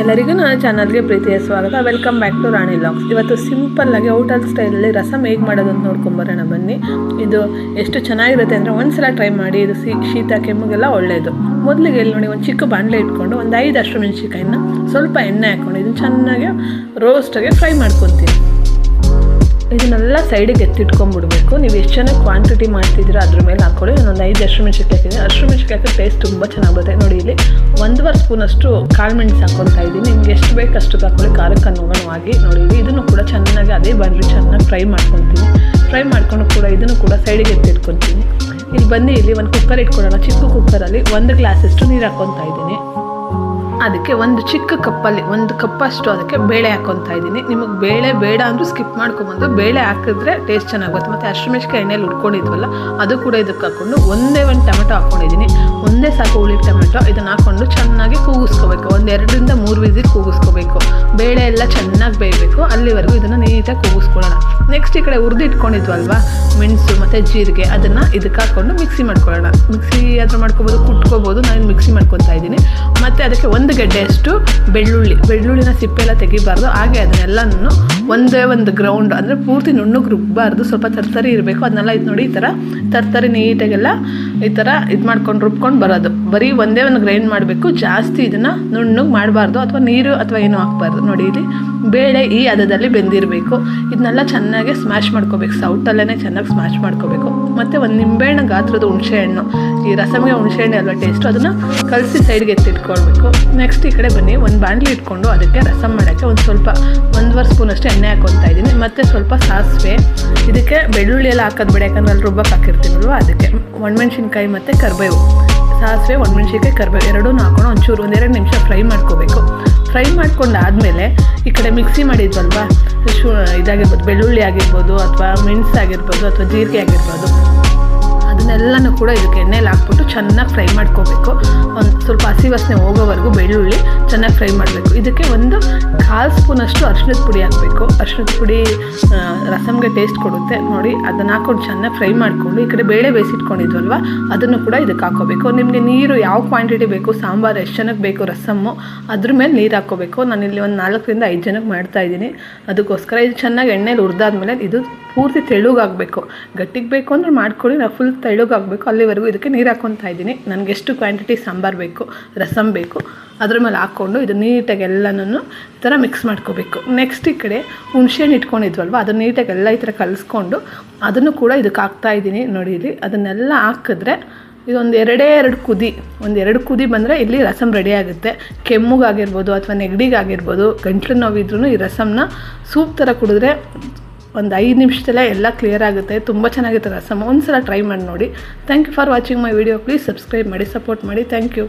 ಎಲ್ಲರಿಗೂ ನನ್ನ ಚಾನಲ್ಗೆ ಪ್ರೀತಿಯ ಸ್ವಾಗತ. Welcome back to Rani logs ಇವತ್ತು ಸಿಂಪಲ್ ಆಗಿ ಹೋಟೆಲ್ ಸ್ಟೈಲಲ್ಲಿ ರಸಮ್ ಹೇಗೆ ಮಾಡೋದು ಅಂತ ನೋಡ್ಕೊಂಬರೋಣ ಬನ್ನಿ. ಇದು ಎಷ್ಟು ಚೆನ್ನಾಗಿರುತ್ತೆ ಅಂದರೆ ಒಂದು ಸಲ ಟ್ರೈ ಮಾಡಿ ಇದು ಶೀತ, ಕೆಮ್ಮಿಗೆಲ್ಲ ಒಳ್ಳೆಯದು ಮೊದಲಿಗೆ ಇಲ್ಲಿ ನೋಡಿ ಒಂದು ಚಿಕ್ಕ ಬಾಣಲೆ ಇಟ್ಕೊಂಡು ಒಂದು ಐದು ಅಷ್ಟು ಮೆಣಸಿಕಾಯಿನ ಸ್ವಲ್ಪ ಎಣ್ಣೆ ಹಾಕ್ಕೊಂಡು ಇದನ್ನು ಚೆನ್ನಾಗಿ ರೋಸ್ಟಾಗೆ ಫ್ರೈ ಮಾಡ್ಕೊತೀನಿ. ಇದನ್ನೆಲ್ಲ ಸೈಡಿಗೆ ಎತ್ತಿಟ್ಕೊಂಡ್ಬಿಡ್ಬೇಕು. ನೀವು ಎಷ್ಟು ಚೆನ್ನಾಗಿ ಕ್ವಾಂಟಿಟಿ ಮಾಡ್ತಿದ್ದೀರಾ ಅದ್ರ ಮೇಲೆ ಹಾಕ್ಕೊಳ್ಳಿ ಹಸಿರು ಮೆಣಸಿನ್ಕಾಯಿ ಮೆಣಸಿಗೆ ಹಾಕಿದ್ರೆ ಟೇಸ್ಟ್ ತುಂಬ ಚೆನ್ನಾಗಿ ಬರುತ್ತೆ ನೋಡಿ ಇಲ್ಲಿ ಒಂದೂವರೆ ಸ್ಪೂನಷ್ಟು ಕಾಳು ಮೆಣಸು ಹಾಕ್ಕೊತಾ ಇದ್ದೀನಿ. ನಿಮ್ಗೆ ಎಷ್ಟು ಬೇಕು ಅಷ್ಟು ಹಾಕೊಳ್ಳಿ ಖಾರಕ್ಕೆ ಅನುಗುಣವಾಗಿ ನೋಡಿ ಇಲ್ಲಿ ಇದನ್ನು ಕೂಡ ಚೆನ್ನಾಗಿ ಅದೇ ಬಂದರೆ ಚೆನ್ನಾಗಿ ಫ್ರೈ ಮಾಡ್ಕೊತೀನಿ ಫ್ರೈ ಮಾಡ್ಕೊಂಡು ಕೂಡ ಇದನ್ನು ಕೂಡ ಸೈಡಿಗೆ ಎತ್ತಿಟ್ಕೊತೀನಿ ಇಲ್ಲಿ ಬನ್ನಿ, ಇಲ್ಲಿ ಒಂದು ಕುಕ್ಕರ್ ಇಟ್ಕೊಳ್ಳೋಣ. ಚಿಕ್ಕ ಕುಕ್ಕರಲ್ಲಿ ಒಂದು ಗ್ಲಾಸಷ್ಟು ನೀರು ಹಾಕ್ಕೊತಾ ಇದ್ದೀನಿ. ಅದಕ್ಕೆ ಒಂದು ಚಿಕ್ಕ ಕಪ್ಪಲ್ಲಿ, ಒಂದು ಕಪ್ಪಷ್ಟು ಅದಕ್ಕೆ ಬೇಳೆ ಹಾಕ್ಕೊತಾ ಇದ್ದೀನಿ. ನಿಮಗೆ ಬೇಳೆ ಬೇಡ ಅಂದರೂ ಸ್ಕಿಪ್ ಮಾಡ್ಕೊಂಬಂದು, ಬೇಳೆ ಹಾಕಿದ್ರೆ ಟೇಸ್ಟ್ ಚೆನ್ನಾಗುತ್ತೆ ಮತ್ತು ಹಸಿಮೆಣ್ಸಿಕಾಯಿ ಎಣ್ಣೆಯಲ್ಲಿ ಉಟ್ಕೊಂಡಿದ್ವಲ್ಲ ಅದು ಕೂಡ ಇದಕ್ಕೆ ಹಾಕ್ಕೊಂಡು ಒಂದೇ ಒಂದು ಟೊಮೆಟೊ ಹಾಕ್ಕೊಂಡಿದ್ದೀನಿ ಒಂದೇ ಸಾಕು ಹುಳಿ ಟೊಮೆಟೊ, ಇದನ್ನು ಹಾಕ್ಕೊಂಡು ಚೆನ್ನಾಗಿ ಕೂಗಿಸ್ಕೋಬೇಕು. ಒಂದು ಎರಡರಿಂದ ಮೂರು ವಿಸಿಲ್ ಕೂಗಿಸ್ಕೋಬೇಕು. ಬೇಳೆ ಎಲ್ಲ ಚೆನ್ನಾಗಿ ಬೇಯಬೇಕು. ಅಲ್ಲಿವರೆಗೂ ಇದನ್ನು ನೀಟಾಗಿ ಕೂಗಿಸ್ಕೊಳ್ಳೋಣ. ನೆಕ್ಸ್ಟ್ ಈ ಕಡೆ ಹುರಿದು ಇಟ್ಕೊಂಡಿದ್ವಲ್ವಾ? ಮೆಣಸು ಮತ್ತು ಜೀರಿಗೆ, ಅದನ್ನು ಇದಕ್ಕೆ ಹಾಕ್ಕೊಂಡು ಮಿಕ್ಸಿ ಮಾಡ್ಕೊಳ್ಳೋಣ. ಮಿಕ್ಸಿ ಆದರೂ ಮಾಡ್ಕೊಬೋದು, ಕುಟ್ಕೋಬೋದು. ನಾನು ಮಿಕ್ಸಿ ಮಾಡ್ಕೊತಾ ಇದ್ದೀನಿ. ಮತ್ತು ಅದಕ್ಕೆ ಒಂದು ಗೆಡ್ಡೆಯಷ್ಟು ಬೆಳ್ಳುಳ್ಳಿ. ಬೆಳ್ಳುಳ್ಳಿನ ಸಿಪ್ಪೆ ಎಲ್ಲ ತೆಗಿಬಾರ್ದು. ಹಾಗೆ ಅದನ್ನೆಲ್ಲನೂ ಒಂದೇ ಒಂದು ಗ್ರೌಂಡ್ ಅಂದರೆ ಪೂರ್ತಿ ನುಣ್ಣಗೆ ರುಬ್ಬಾರ್ದು. ಸ್ವಲ್ಪ ತರ್ತರಿ ಇರಬೇಕು. ಅದನ್ನೆಲ್ಲ ಇದು ನೋಡಿ, ಈ ಥರ ತರ್ತರಿ ನೀಟಾಗೆಲ್ಲ ಈ ಥರ ಇದು ಮಾಡ್ಕೊಂಡು ರುಬ್ಕೊಂಡು ಬರೋದು. ಬರೀ ಒಂದೇ ಒಂದು ಗ್ರೈಂಡ್ ಮಾಡಬೇಕು, ಜಾಸ್ತಿ ಇದನ್ನು ನುಣ್ಣಗೆ ಮಾಡಬಾರ್ದು ಅಥವಾ ನೀರು ಅಥವಾ ಏನೂ ಹಾಕ್ಬಾರ್ದು. ನೋಡಿ, ಇಲ್ಲಿ ಬೇಳೆ ಈ ಹದದಲ್ಲಿ ಬೆಂದಿರಬೇಕು. ಇದನ್ನೆಲ್ಲ ಚೆನ್ನಾಗಿ ಸ್ಮ್ಯಾಶ್ ಮಾಡ್ಕೋಬೇಕು. ಸೌಟಲ್ಲೇ ಚೆನ್ನಾಗಿ ಸ್ಮ್ಯಾಶ್ ಮಾಡ್ಕೋಬೇಕು. ಮತ್ತು ಒಂದು ನಿಂಬೆಹಣ್ಣು ಗಾತ್ರದ ಹುಣಸೆಹಣ್ಣು. ಈ ರಸಮಿಗೆ ಹುಣಸೆಹಣ್ಣು ಅಲ್ವಾ ಟೇಸ್ಟು ಅದನ್ನು ಕಲಸಿ ಸೈಡ್ಗೆ ಎತ್ತಿಟ್ಕೊಳ್ಬೇಕು. ನೆಕ್ಸ್ಟ್ ಈ ಕಡೆ ಬನ್ನಿ, ಒಂದು ಬಾಣಲಿ ಇಟ್ಕೊಂಡು ಅದಕ್ಕೆ ರಸಮ್ ಮಾಡೋಕ್ಕೆ ಒಂದು ಸ್ವಲ್ಪ, ಒಂದುವರೆ ಸ್ಪೂನಷ್ಟು ಎಣ್ಣೆ ಹಾಕ್ಕೊತಾ ಇದ್ದೀನಿ. ಮತ್ತು ಸ್ವಲ್ಪ ಸಾಸಿವೆ. ಇದಕ್ಕೆ ಬೆಳ್ಳುಳ್ಳಿ ಎಲ್ಲ ಹಾಕೋದು ಬೇಡ, ಯಾಕಂದ್ರೆ ಅಲ್ಲಿ ರುಬ್ಬಕ್ಕೆ ಹಾಕಿರ್ತೀವಲ್ವ, ಅದಕ್ಕೆ. ಒಣಮೆಣ್ಸಿನ್ಕಾಯಿ ಮತ್ತು ಕರಿಬೇವು. ಸಾಸಿವೆ, ಒಣಮೆಣ್ಸಿನ್ಕಾಯಿ, ಕರಿಬೇವು ಎರಡೂ ಹಾಕೊಂಡು ಒಂಚೂರು ಒಂದೆರಡು ನಿಮಿಷ ಫ್ರೈ ಮಾಡ್ಕೋಬೇಕು. ಫ್ರೈ ಮಾಡ್ಕೊಂಡಾದಮೇಲೆ ಈ ಕಡೆ ಮಿಕ್ಸಿ ಮಾಡಿದ್ವಲ್ವಾ? ಶು ಇದಾಗಿರ್ಬೋದು, ಬೆಳ್ಳುಳ್ಳಿ ಆಗಿರ್ಬೋದು, ಅಥವಾ ಮೆಣಸು ಆಗಿರ್ಬೋದು, ಅಥವಾ ಜೀರಿಗೆ ಆಗಿರ್ಬೋದು. ಅದನ್ನೆಲ್ಲನೂ ಕೂಡ ಇದಕ್ಕೆ ಎಣ್ಣೆಲಿ ಹಾಕ್ಬಿಟ್ಟು ಚೆನ್ನಾಗಿ ಫ್ರೈ ಮಾಡ್ಕೋಬೇಕು. ಒಂದು ಸ್ವಲ್ಪ ಹಸಿ ವಾಸನೆ ಹೋಗೋವರೆಗೂ ಬೆಳ್ಳುಳ್ಳಿ ಚೆನ್ನಾಗಿ ಫ್ರೈ ಮಾಡಬೇಕು. ಇದಕ್ಕೆ ಒಂದು ಕಾಲು ಸ್ಪೂನಷ್ಟು ಅರ್ಶಿಣದ ಪುಡಿ ಹಾಕಬೇಕು. ಅರ್ಶಿಣದ ಪುಡಿ ರಸಮ್ಗೆ ಟೇಸ್ಟ್ ಕೊಡುತ್ತೆ. ನೋಡಿ, ಅದನ್ನು ಹಾಕೊಂಡು ಚೆನ್ನಾಗಿ ಫ್ರೈ ಮಾಡಿಕೊಂಡು, ಈ ಕಡೆ ಬೇಳೆ ಬೇಯಿಸಿಟ್ಕೊಂಡಿದ್ವಲ್ವ ಅದನ್ನು ಕೂಡ ಇದಕ್ಕೆ ಹಾಕೋಬೇಕು ನಿಮಗೆ ನೀರು ಯಾವ ಕ್ವಾಂಟಿಟಿ ಬೇಕು, ಸಾಂಬಾರು ಎಷ್ಟು ಜನಕ್ಕೆ ಬೇಕು, ರಸಮ್ಮು, ಅದ್ರ ಮೇಲೆ ನೀರು ಹಾಕ್ಕೋಬೇಕು. ನಾನಿಲ್ಲಿ ಒಂದು ನಾಲ್ಕರಿಂದ ಐದು ಜನಕ್ಕೆ ಮಾಡ್ತಾ ಇದ್ದೀನಿ. ಅದಕ್ಕೋಸ್ಕರ ಇದು ಚೆನ್ನಾಗಿ ಎಣ್ಣೆಲಿ ಹುರಿದಾದ್ಮೇಲೆ ಇದು ಪೂರ್ತಿ ತೆಳುಗಾಗಬೇಕು. ಗಟ್ಟಿಗೆ ಬೇಕು ಅಂದರೆ ಮಾಡ್ಕೊಳ್ಳಿ ನಾವು ಫುಲ್ ತೆಳುಗಾಗಬೇಕು. ಅಲ್ಲಿವರೆಗೂ ಇದಕ್ಕೆ ನೀರು ಹಾಕ್ಕೊತಾ ಇದ್ದೀನಿ. ನನಗೆ ಎಷ್ಟು ಕ್ವಾಂಟಿಟಿ ಸಾಂಬಾರು ಬೇಕು ರಸಮ್ ಬೇಕು, ಅದ್ರ ಮೇಲೆ ಹಾಕ್ಕೊಂಡು ಇದು ನೀಟಾಗಿ ಎಲ್ಲನೂ ಈ ಥರ ಮಿಕ್ಸ್ ಮಾಡ್ಕೋಬೇಕು. ನೆಕ್ಸ್ಟ್ ಈ ಕಡೆ ಹುಣ್ಸೆಹಣ್ಣು ಇಟ್ಕೊಂಡಿದ್ವಲ್ವ, ಅದನ್ನು ನೀಟಾಗಿ ಎಲ್ಲ ಈ ಥರ ಕಲಿಸ್ಕೊಂಡು ಅದನ್ನು ಕೂಡ ಇದಕ್ಕೆ ಹಾಕ್ತಾ ಇದ್ದೀನಿ ನೋಡಿ ಇಲ್ಲಿ. ಅದನ್ನೆಲ್ಲ ಹಾಕಿದ್ರೆ ಇದೊಂದು ಎರಡೇ ಎರಡು ಕುದಿ, ಒಂದು ಎರಡು ಕುದಿ ಬಂದರೆ ಇಲ್ಲಿ ರಸಮ್ ರೆಡಿ ಆಗುತ್ತೆ. ಕೆಮ್ಮುಗಾಗಿರ್ಬೋದು ಅಥವಾ ನೆಗಡಿಗಾಗಿರ್ಬೋದು, ಗಂಟ್ಲು ನೋವಿದ್ರೂ ಈ ರಸಮ್ನ ಸೂಪ್ ಥರ ಕುಡಿದ್ರೆ ಒಂದು ಐದು ನಿಮಿಷದಲ್ಲೇ ಎಲ್ಲ ಕ್ಲಿಯರ್ ಆಗುತ್ತೆ. ತುಂಬ ಚೆನ್ನಾಗಿರುತ್ತೆ ರಸಮ್ ಒಂದು ಸಲ ಟ್ರೈ ಮಾಡಿ ನೋಡಿ. Thank you for watching my video please subscribe ಮಾಡಿ ಸಪೋರ್ಟ್ ಮಾಡಿ. Thank you